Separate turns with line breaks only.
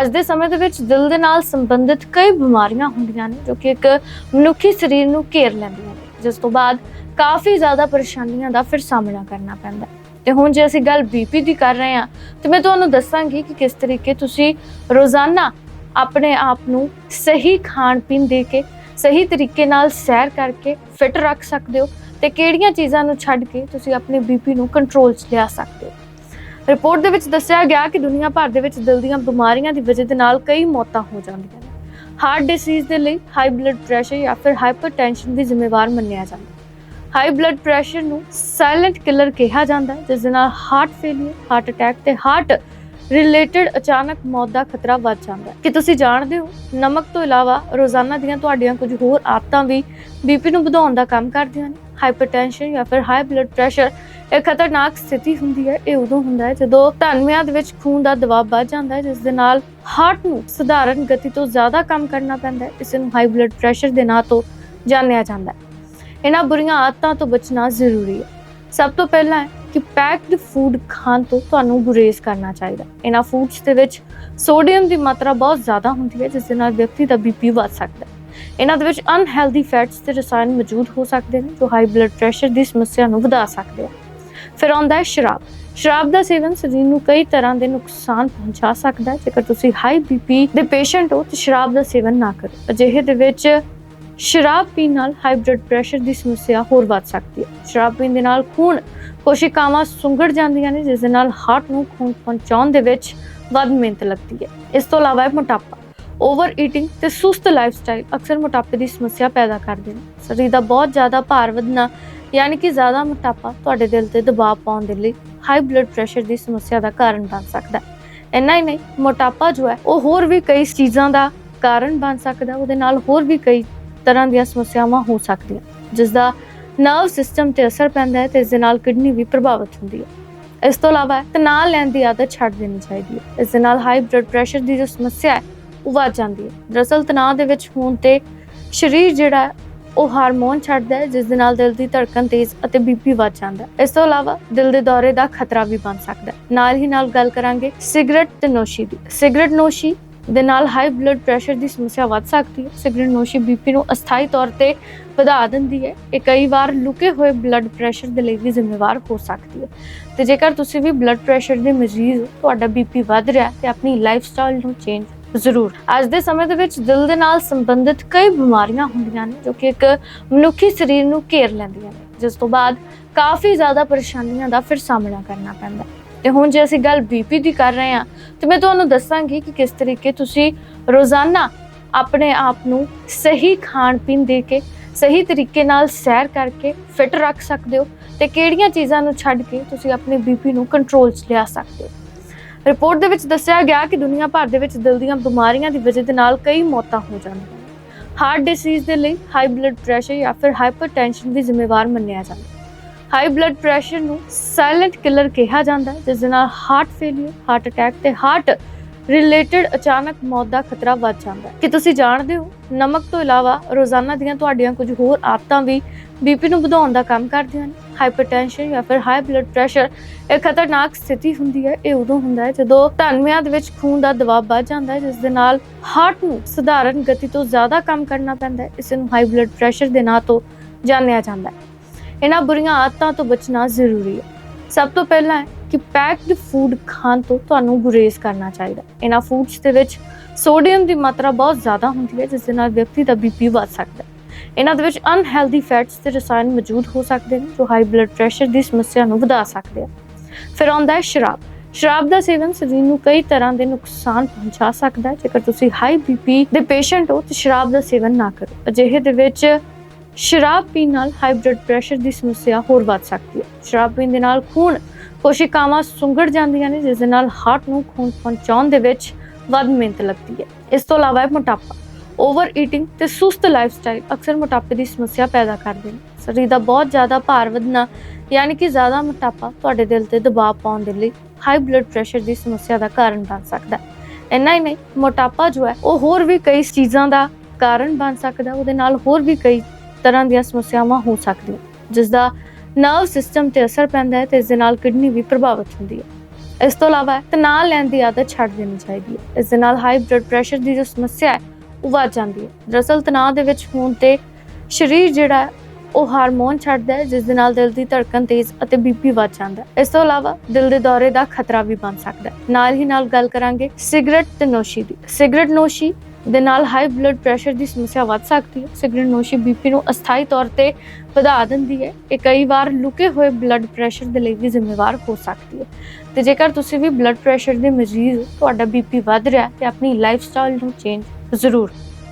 ਅੱਜ ਦੇ ਸਮੇਂ ਦੇ ਵਿੱਚ ਦਿਲ ਦੇ ਨਾਲ ਸੰਬੰਧਿਤ ਕਈ ਬਿਮਾਰੀਆਂ ਹੁੰਦੀਆਂ ਨੇ ਜੋ ਕਿ ਇੱਕ ਮਨੁੱਖੀ ਸਰੀਰ ਨੂੰ ਘੇਰ ਲੈਂਦੀਆਂ ਨੇ, ਜਿਸ ਤੋਂ ਬਾਅਦ ਕਾਫੀ ਜ਼ਿਆਦਾ ਪਰੇਸ਼ਾਨੀਆਂ ਦਾ ਫਿਰ ਸਾਹਮਣਾ ਕਰਨਾ ਪੈਂਦਾ ਹੈ। ਤੇ ਹੁਣ ਜੇ ਅਸੀਂ ਗੱਲ ਬੀਪੀ ਦੀ ਕਰ ਰਹੇ ਹਾਂ, ਤੇ ਮੈਂ ਤੁਹਾਨੂੰ ਦੱਸਾਂਗੀ ਕਿ ਕਿਸ ਤਰੀਕੇ ਤੁਸੀਂ ਰੋਜ਼ਾਨਾ ਆਪਣੇ ਆਪ ਨੂੰ ਸਹੀ ਖਾਣ ਪੀਣ ਦੇ ਕੇ, ਸਹੀ ਤਰੀਕੇ ਨਾਲ ਸੈਰ ਕਰਕੇ ਫਿਟ ਰੱਖ ਸਕਦੇ ਹੋ ਤੇ ਕਿਹੜੀਆਂ ਚੀਜ਼ਾਂ ਨੂੰ ਛੱਡ ਕੇ ਤੁਸੀਂ ਆਪਣੇ ਬੀਪੀ ਨੂੰ ਕੰਟਰੋਲ 'ਚ ਲਿਆ ਸਕਦੇ ਹੋ। ਰਿਪੋਰਟ ਦੇ ਵਿੱਚ ਦੱਸਿਆ ਗਿਆ ਕਿ ਦੁਨੀਆ ਭਰ ਦੇ ਵਿੱਚ ਦਿਲ ਦੀਆਂ ਬਿਮਾਰੀਆਂ ਦੀ ਵਜ੍ਹਾ ਦੇ ਨਾਲ ਕਈ ਮੌਤਾਂ ਹੋ ਜਾਂਦੀਆਂ ਨੇ। ਹਾਰਟ ਡਿਸੀਜ਼ ਦੇ ਲਈ ਹਾਈ ਬਲੱਡ ਪ੍ਰੈਸ਼ਰ ਜਾਂ ਫਿਰ ਹਾਈਪਰਟੈਂਸ਼ਨ ਦੀ ਜ਼ਿੰਮੇਵਾਰ ਮੰਨਿਆ ਜਾਂਦਾ ਹੈ। ਹਾਈ ਬਲੱਡ ਪ੍ਰੈਸ਼ਰ ਨੂੰ ਸਾਇਲੈਂਟ ਕਿਲਰ ਕਿਹਾ ਜਾਂਦਾ ਹੈ, ਜਿਸ ਦੇ ਨਾਲ ਹਾਰਟ ਫੇਲਿਅਰ, ਹਾਰਟ ਅਟੈਕ ਤੇ ਹਾਰਟ ਰਿਲੇਟਡ ਅਚਾਨਕ ਮੌਤ ਦਾ ਖਤਰਾ ਵੱਧ ਜਾਂਦਾ ਹੈ। ਕਿ ਤੁਸੀਂ ਜਾਣਦੇ ਹੋ? ਨਮਕ ਤੋਂ ਇਲਾਵਾ ਰੋਜ਼ਾਨਾ ਦੀਆਂ ਤੁਹਾਡੀਆਂ ਕੁਝ ਹੋਰ ਆਦਤਾਂ ਵੀ ਬੀਪੀ ਨੂੰ ਵਧਾਉਣ ਦਾ ਕੰਮ ਕਰਦੀਆਂ ਨੇ। ਹਾਈਪਰਟੈਂਸ਼ਨ ਜਾਂ ਫਿਰ ਹਾਈ ਬਲੱਡ ਪ੍ਰੈਸ਼ਰ ਇਹ ਖਤਰਨਾਕ ਸਥਿਤੀ ਹੁੰਦੀ ਹੈ। ਇਹ ਉਦੋਂ ਹੁੰਦਾ ਹੈ ਜਦੋਂ ਧਮਨੀਆਂ ਦੇ ਵਿੱਚ ਖੂਨ ਦਾ ਦਬਾਅ ਵੱਧ ਜਾਂਦਾ ਹੈ, ਜਿਸ ਦੇ ਨਾਲ ਹਾਰਟ ਨੂੰ ਸਧਾਰਨ ਗਤੀ ਤੋਂ ਜ਼ਿਆਦਾ ਕੰਮ ਕਰਨਾ ਪੈਂਦਾ ਹੈ। ਇਸ ਨੂੰ ਹਾਈ ਬਲੱਡ ਪ੍ਰੈਸ਼ਰ ਦੇ ਨਾਂ ਤੋਂ ਜਾਣਿਆ ਜਾਂਦਾ ਹੈ। ਇਹਨਾਂ ਬੁਰੀਆਂ ਆਦਤਾਂ ਤੋਂ ਬਚਣਾ ਜ਼ਰੂਰੀ ਹੈ। ਸਭ ਤੋਂ ਪਹਿਲਾਂ ਕਿ ਪੈਕਡ ਫੂਡ ਖਾਣ ਤੋਂ ਤੁਹਾਨੂੰ ਗੁਰੇਜ਼ ਕਰਨਾ ਚਾਹੀਦਾ। ਇਹਨਾਂ ਫੂਡਸ ਦੇ ਵਿੱਚ ਸੋਡੀਅਮ ਦੀ ਮਾਤਰਾ ਬਹੁਤ ਜ਼ਿਆਦਾ ਹੁੰਦੀ ਹੈ, ਜਿਸ ਦੇ ਨਾਲ ਵਿਅਕਤੀ ਦਾ ਬੀਪੀ ਵੱਧ ਸਕਦਾ ਹੈ। ਇਹਨਾਂ ਦੇ ਵਿੱਚ ਅਨਹੈਲਦੀ ਫੈਟਸ ਤੇ ਰਸਾਇਣ ਮੌਜੂਦ ਹੋ ਸਕਦੇ ਨੇ, ਜੋ ਹਾਈ ਬਲੱਡ ਪ੍ਰੈਸ਼ਰ ਦੀ ਸਮੱਸਿਆ ਨੂੰ ਵਧਾ ਸਕਦੇ ਆ। ਫਿਰ ਆਉਂਦਾ ਹੈ ਸ਼ਰਾਬ। ਸ਼ਰਾਬ ਦਾ ਸੇਵਨ ਸਰੀਰ ਨੂੰ ਕਈ ਤਰ੍ਹਾਂ ਦੇ ਨੁਕਸਾਨ ਪਹੁੰਚਾ ਸਕਦਾ ਹੈ। ਜੇਕਰ ਤੁਸੀਂ ਹਾਈ ਬੀਪੀ ਦੇ ਪੇਸ਼ੈਂਟ ਹੋ, ਤਾਂ ਸ਼ਰਾਬ ਦਾ ਸੇਵਨ ਨਾ ਕਰੋ। ਅਜਿਹੇ ਦੇ ਵਿੱਚ ਸ਼ਰਾਬ ਪੀਣ ਨਾਲ ਹਾਈ ਬਲੱਡ ਪ੍ਰੈਸ਼ਰ ਦੀ ਸਮੱਸਿਆ ਹੋਰ ਵੱਧ ਸਕਦੀ ਹੈ। ਸ਼ਰਾਬ ਪੀਣ ਦੇ ਨਾਲ ਖੂਨ ਕੋਸ਼ਿਕਾਵਾਂ ਸੁੰਗੜ ਜਾਂਦੀਆਂ ਨੇ, ਜਿਸ ਦੇ ਨਾਲ ਹਾਰਟ ਨੂੰ ਖੂਨ ਪਹੁੰਚਾਉਣ ਦੇ ਵਿੱਚ ਵੱਧ ਮਿਹਨਤ ਲੱਗਦੀ ਹੈ। ਇਸ ਤੋਂ ਇਲਾਵਾ ਮੋਟਾਪਾ ਓਵਰ ਈਟਿੰਗ ਤੇ ਸੁਸਤ ਲਾਈਫ ਸਟਾਈਲ ਅਕਸਰ ਮੋਟਾਪੇ ਦੀ ਸਮੱਸਿਆ ਪੈਦਾ ਕਰਦੇ ਨੇ। ਸਰੀਰ ਦਾ ਬਹੁਤ ਜ਼ਿਆਦਾ ਭਾਰ ਵਧਣਾ, ਯਾਨੀ ਕਿ ਜ਼ਿਆਦਾ ਮੋਟਾਪਾ ਤੁਹਾਡੇ ਦਿਲ ਤੇ ਦਬਾਅ ਪਾਉਣ ਦੇ ਲਈ ਹਾਈ ਬਲੱਡ ਪ੍ਰੈਸ਼ਰ ਦੀ ਸਮੱਸਿਆ ਦਾ ਕਾਰਨ ਬਣ ਸਕਦਾ ਹੈ। ਇੰਨਾ ਹੀ ਨਹੀਂ, ਮੋਟਾਪਾ ਜੋ ਹੈ, ਉਹ ਹੋਰ ਵੀ ਕਈ ਚੀਜ਼ਾਂ ਦਾ ਕਾਰਨ ਬਣ ਸਕਦਾ ਉਹਦੇ ਨਾਲ ਹੋਰ ਵੀ ਕਈ ਤਰ੍ਹਾਂ ਦੀਆਂ ਸਮੱਸਿਆਵਾਂ ਹੋ ਸਕਦੀਆਂ। ਜਿਸ ਦਾ ਨਰਵ ਸਿਸਟਮ ਤੇ ਅਸਰ ਪੈਂਦਾ ਹੈ ਤੇ ਇਸ ਦੇ ਨਾਲ ਕਿਡਨੀ ਵੀ ਪ੍ਰਭਾਵਿਤ ਹੁੰਦੀ ਹੈ। ਇਸ ਤੋਂ ਇਲਾਵਾ ਤਣਾਅ ਲੈਣ ਦੀ ਆਦਤ ਛੱਡ ਦੇਣੀ ਚਾਹੀਦੀ ਹੈ। ਇਸ ਦੇ ਨਾਲ ਹਾਈ ਬਲੱਡ ਪ੍ਰੈਸ਼ਰ ਦੀ ਜੋ ਸਮੱਸਿਆ ਹੈ ਉਹ ਵੱਧ ਜਾਂਦੀ ਹੈ। ਦਰਅਸਲ ਤਣਾਅ ਦੇ ਵਿੱਚ ਹੋਣ ਤੇ ਸਰੀਰ ਜਿਹੜਾ ਹੈ, ਉਹ ਹਾਰਮੋਨ ਛੱਡਦਾ ਹੈ ਜਿਸ ਦੇ ਨਾਲ ਦਿਲ ਦੀ ਧੜਕਣ ਤੇਜ਼ ਅਤੇ ਬੀਪੀ ਵੱਧ ਜਾਂਦਾ ਹੈ। ਇਸ ਤੋਂ ਇਲਾਵਾ ਦਿਲ ਦੇ ਦੌਰੇ ਦਾ ਖਤਰਾ ਵੀ ਬਣ ਸਕਦਾ ਹੈ। ਨਾਲ ਹੀ ਨਾਲ ਗੱਲ ਕਰਾਂਗੇ ਸਿਗਰਟ ਤੇ ਨੋਸ਼ੀ ਦੀ। ਸਿਗਰਟ ਨੋਸ਼ੀ ਦੇ ਨਾਲ ਹਾਈ ਬਲੱਡ ਪ੍ਰੈਸ਼ਰ ਦੀ ਸਮੱਸਿਆ ਵੱਧ ਸਕਦੀ ਹੈ। ਸਿਗਰਟ ਨੋਸ਼ੀ ਬੀਪੀ ਨੂੰ ਅਸਥਾਈ ਤੌਰ ਤੇ ਵਧਾ ਦਿੰਦੀ ਹੈ। ਇਹ ਕਈ ਵਾਰ ਲੁਕੇ ਹੋਏ ਬਲੱਡ ਪ੍ਰੈਸ਼ਰ ਦੇ ਲਈ ਵੀ ਜ਼ਿੰਮੇਵਾਰ ਹੋ ਸਕਦੀ ਹੈ। ਤੇ ਜੇਕਰ ਤੁਸੀਂ ਵੀ ਬਲੱਡ ਪ੍ਰੈਸ਼ਰ ਦੇ ਮਰੀਜ਼ ਹੋ, ਤੁਹਾਡਾ ਬੀਪੀ ਵੱਧ ਰਿਹਾ ਹੈ ਤੇ ਆਪਣੀ ਲਾਈਫਸਟਾਈਲ ਨੂੰ ਚੇਂਜ ਜ਼ਰੂਰ। ਅੱਜ ਦੇ ਸਮੇਂ ਦੇ ਵਿੱਚ ਦਿਲ ਦੇ ਨਾਲ ਸੰਬੰਧਿਤ ਕਈ ਬਿਮਾਰੀਆਂ ਹੁੰਦੀਆਂ ਨੇ ਜੋ ਕਿ ਇੱਕ ਮਨੁੱਖੀ ਸਰੀਰ ਨੂੰ ਘੇਰ ਲੈਂਦੀਆਂ ਨੇ, ਜਿਸ ਤੋਂ ਬਾਅਦ ਕਾਫੀ ਜ਼ਿਆਦਾ ਪਰੇਸ਼ਾਨੀਆਂ ਦਾ ਫਿਰ ਸਾਹਮਣਾ ਕਰਨਾ ਪੈਂਦਾ ਹੈ। ਤੇ ਹੁਣ ਜੇ ਅਸੀਂ ਗੱਲ ਬੀਪੀ ਦੀ ਕਰ ਰਹੇ ਹਾਂ, ਤੇ ਮੈਂ ਤੁਹਾਨੂੰ ਦੱਸਾਂਗੀ ਕਿ ਕਿਸ ਤਰੀਕੇ ਤੁਸੀਂ ਰੋਜ਼ਾਨਾ ਆਪਣੇ ਆਪ ਨੂੰ ਸਹੀ ਖਾਣ ਪੀਣ ਦੇ ਕੇ, ਸਹੀ ਤਰੀਕੇ ਨਾਲ ਸੈਰ ਕਰਕੇ ਫਿਟ ਰੱਖ ਸਕਦੇ ਹੋ ਤੇ ਕਿਹੜੀਆਂ ਚੀਜ਼ਾਂ ਨੂੰ ਛੱਡ ਕੇ ਤੁਸੀਂ ਆਪਣੇ ਬੀਪੀ ਨੂੰ ਕੰਟਰੋਲ 'ਚ ਲਿਆ ਸਕਦੇ ਹੋ। ਰਿਪੋਰਟ ਦੇ ਵਿੱਚ ਦੱਸਿਆ ਗਿਆ ਕਿ ਦੁਨੀਆ ਭਰ ਦੇ ਵਿੱਚ ਦਿਲ ਦੀਆਂ ਬਿਮਾਰੀਆਂ ਦੀ ਵਜ੍ਹਾ ਦੇ ਨਾਲ ਕਈ ਮੌਤਾਂ ਹੋ ਜਾਂਦੀਆਂ ਹਾਰਟ ਡਿਸੀਜ਼ ਦੇ ਲਈ ਹਾਈ ਬਲੱਡ ਪ੍ਰੈਸ਼ਰ ਜਾਂ ਫਿਰ ਹਾਈਪਰਟੈਂਸ਼ਨ ਵੀ ਜ਼ਿੰਮੇਵਾਰ ਮੰਨਿਆ ਜਾਂਦਾ ਹਾਈ ਬਲੱਡ ਪ੍ਰੈਸ਼ਰ ਨੂੰ ਸਾਇਲੈਂਟ ਕਿਲਰ ਕਿਹਾ ਜਾਂਦਾ ਹੈ, ਜਿਸ ਦੇ ਨਾਲ ਹਾਰਟ ਫੇਲਿਅਰ ਹਾਰਟ ਅਟੈਕ ਤੇ ਹਾਰਟ ਰਿਲੇਟਡ ਅਚਾਨਕ ਮੌਤ ਦਾ ਖਤਰਾ ਵੱਧ ਜਾਂਦਾ ਹੈ। ਕਿ ਤੁਸੀਂ ਜਾਣਦੇ ਹੋ? ਨਮਕ ਤੋਂ ਇਲਾਵਾ ਰੋਜ਼ਾਨਾ ਦੀਆਂ ਤੁਹਾਡੀਆਂ ਕੁਝ ਹੋਰ ਆਦਤਾਂ ਵੀ ਬੀਪੀ ਨੂੰ ਵਧਾਉਣ ਦਾ ਕੰਮ ਕਰਦੀਆਂ ਨੇ? ਹਾਈਪਰਟੈਂਸ਼ਨ ਜਾਂ ਫਿਰ ਹਾਈ ਬਲੱਡ ਪ੍ਰੈਸ਼ਰ, ਇਹ ਖਤਰਨਾਕ ਸਥਿਤੀ ਹੁੰਦੀ ਹੈ, ਇਹ ਉਦੋਂ ਹੁੰਦਾ ਹੈ ਜਦੋਂ ਧਮਨੀਆਂ ਦੇ ਵਿੱਚ ਖੂਨ ਦਾ ਦਬਾਅ ਵੱਧ ਜਾਂਦਾ ਹੈ, ਜਿਸ ਦੇ ਨਾਲ ਹਾਰਟ ਨੂੰ ਸਧਾਰਨ ਗਤੀ ਤੋਂ ਜ਼ਿਆਦਾ ਕੰਮ ਕਰਨਾ ਪੈਂਦਾ ਹੈ। ਇਸ ਨੂੰ ਹਾਈ ਬਲੱਡ ਪ੍ਰੈਸ਼ਰ ਦੇ ਨਾਂ ਤੋਂ ਜਾਣਿਆ ਜਾਂਦਾ ਹੈ। ਇਹਨਾਂ ਬੁਰੀਆਂ ਆਦਤਾਂ ਤੋਂ ਬਚਣਾ ਜ਼ਰੂਰੀ ਹੈ। ਸਭ ਤੋਂ ਪਹਿਲਾਂ ਹੈ ਕਿ ਪੈਕਡ ਫੂਡ ਖਾਣ ਤੋਂ ਤੁਹਾਨੂੰ ਗੁਰੇਜ਼ ਕਰਨਾ ਚਾਹੀਦਾ ਇਹਨਾਂ ਫੂਡਸ ਦੇ ਵਿੱਚ ਸੋਡੀਅਮ ਦੀ ਮਾਤਰਾ ਬਹੁਤ ਜ਼ਿਆਦਾ ਹੁੰਦੀ ਹੈ, ਜਿਸ ਦੇ ਨਾਲ ਵਿਅਕਤੀ ਦਾ ਬੀਪੀ ਵੱਧ ਸਕਦਾ ਹੈ। ਇਹਨਾਂ ਦੇ ਵਿੱਚ ਅਨਹੈਲਦੀ ਫੈਟਸ ਤੇ ਰਸਾਇਣ ਮੌਜੂਦ ਹੋ ਸਕਦੇ ਨੇ, ਜੋ ਹਾਈ ਬਲੱਡ ਪ੍ਰੈਸ਼ਰ ਦੀ ਸਮੱਸਿਆ ਨੂੰ ਵਧਾ ਸਕਦੇ ਆ। ਫਿਰ ਆਉਂਦਾ ਹੈ ਸ਼ਰਾਬ। ਸ਼ਰਾਬ ਦਾ ਸੇਵਨ ਸਰੀਰ ਨੂੰ ਕਈ ਤਰ੍ਹਾਂ ਦੇ ਨੁਕਸਾਨ ਪਹੁੰਚਾ ਸਕਦਾ ਹੈ। ਜੇਕਰ ਤੁਸੀਂ ਹਾਈ ਬੀਪੀ ਦੇ ਪੇਸ਼ੈਂਟ ਹੋ, ਤਾਂ ਸ਼ਰਾਬ ਦਾ ਸੇਵਨ ਨਾ ਕਰੋ। ਅਜਿਹੇ ਦੇ ਵਿੱਚ ਸ਼ਰਾਬ ਪੀਣ ਨਾਲ ਹਾਈ ਬਲੱਡ ਪ੍ਰੈਸ਼ਰ ਦੀ ਸਮੱਸਿਆ ਹੋਰ ਵੱਧ ਸਕਦੀ ਹੈ। ਸ਼ਰਾਬ ਪੀਣ ਦੇ ਨਾਲ ਖੂਨ ਕੋਸ਼ਿਕਾਵਾਂ ਸੁੰਗੜ ਜਾਂਦੀਆਂ ਨੇ ਜਿਸ ਦੇ ਨਾਲ ਹਾਰਟ ਨੂੰ ਖੂਨ ਪਹੁੰਚਾਉਣ ਦੇ ਵਿੱਚ ਵੱਧ ਮਿਹਨਤ ਲੱਗਦੀ ਹੈ। ਇਸ ਤੋਂ ਇਲਾਵਾ ਹੈ ਮੋਟਾਪਾ ਓਵਰ ਈਟਿੰਗ ਤੇ ਸੁਸਤ ਲਾਈਫ ਸਟਾਈਲ ਅਕਸਰ ਮੋਟਾਪੇ ਦੀ ਸਮੱਸਿਆ ਪੈਦਾ ਕਰਦੇ ਨੇ। ਸਰੀਰ ਦਾ ਬਹੁਤ ਜ਼ਿਆਦਾ ਭਾਰ ਵਧਣਾ ਯਾਨੀ ਕਿ ਜ਼ਿਆਦਾ ਮੋਟਾਪਾ ਤੁਹਾਡੇ ਦਿਲ ਤੇ ਦਬਾਅ ਪਾਉਣ ਦੇ ਲਈ ਹਾਈ ਬਲੱਡ ਪ੍ਰੈਸ਼ਰ ਦੀ ਸਮੱਸਿਆ ਦਾ ਕਾਰਨ ਬਣ ਸਕਦਾ ਹੈ। ਇੰਨਾ ਹੀ ਨਹੀਂ, ਮੋਟਾਪਾ ਜੋ ਹੈ, ਉਹ ਹੋਰ ਵੀ ਕਈ ਚੀਜ਼ਾਂ ਦਾ ਕਾਰਨ ਬਣ ਸਕਦਾ ਉਹਦੇ ਨਾਲ ਹੋਰ ਵੀ ਕਈ ਤਰ੍ਹਾਂ ਦੀਆਂ ਸਮੱਸਿਆਵਾਂ ਹੋ ਸਕਦੀਆਂ ਜਿਸ ਦਾ ਨਰਵ ਸਿਸਟਮ ਤੇ ਅਸਰ ਪੈਂਦਾ ਹੈ ਤੇ ਇਸ ਦੇ ਨਾਲ ਕਿਡਨੀ ਵੀ ਪ੍ਰਭਾਵਿਤ ਹੁੰਦੀ ਹੈ। ਇਸ ਤੋਂ ਇਲਾਵਾ ਤਣਾਅ ਲੈਣ ਦੀ ਆਦਤ ਛੱਡ ਦੇਣੀ ਚਾਹੀਦੀ ਹੈ। ਇਸ ਦੇ ਨਾਲ ਹਾਈ ਬਲੱਡ ਪ੍ਰੈਸ਼ਰ ਦੀ ਜੋ ਸਮੱਸਿਆ ਹੈ ਉਹ ਵੱਧ ਜਾਂਦੀ ਹੈ। ਦਰਅਸਲ ਤਣਾਅ ਦੇ ਵਿੱਚ ਹੋਣ ਤੇ ਸਰੀਰ ਜਿਹੜਾ ਹੈ, ਉਹ ਹਾਰਮੋਨ ਛੱਡਦਾ ਹੈ ਜਿਸ ਦੇ ਨਾਲ ਦਿਲ ਦੀ ਧੜਕਣ ਤੇਜ਼ ਅਤੇ ਬੀਪੀ ਵੱਧ ਜਾਂਦਾ ਹੈ। ਇਸ ਤੋਂ ਇਲਾਵਾ ਦਿਲ ਦੇ ਦੌਰੇ ਦਾ ਖਤਰਾ ਵੀ ਬਣ ਸਕਦਾ ਹੈ। ਨਾਲ ਹੀ ਨਾਲ ਗੱਲ ਕਰਾਂਗੇ ਸਿਗਰਟ ਤੇ ਨੋਸ਼ੀ ਦੀ। ਸਿਗਰਟ ਨੋਸ਼ੀ ਦੇ ਨਾਲ ਹਾਈ ਬਲੱਡ ਪ੍ਰੈਸ਼ਰ ਦੀ ਸਮੱਸਿਆ ਵੱਧ ਸਕਦੀ ਹੈ। ਸਿਗਰਟ ਨੋਸ਼ੀ ਬੀਪੀ ਨੂੰ ਅਸਥਾਈ ਤੌਰ ਤੇ ਵਧਾ ਦਿੰਦੀ ਹੈ। ਇਹ ਕਈ ਵਾਰ ਲੁਕੇ ਹੋਏ ਬਲੱਡ ਪ੍ਰੈਸ਼ਰ ਦੇ ਲਈ ਵੀ ਜ਼ਿੰਮੇਵਾਰ ਹੋ ਸਕਦੀ ਹੈ। ਤੇ ਜੇਕਰ ਤੁਸੀਂ ਵੀ ਬਲੱਡ ਪ੍ਰੈਸ਼ਰ ਦੇ ਮਰੀਜ਼ ਹੋ, ਤੁਹਾਡਾ ਬੀਪੀ ਵੱਧ ਰਿਹਾ ਹੈ ਤੇ ਆਪਣੀ ਲਾਈਫਸਟਾਈਲ ਨੂੰ ਚੇਂਜ ਜ਼ਰੂਰ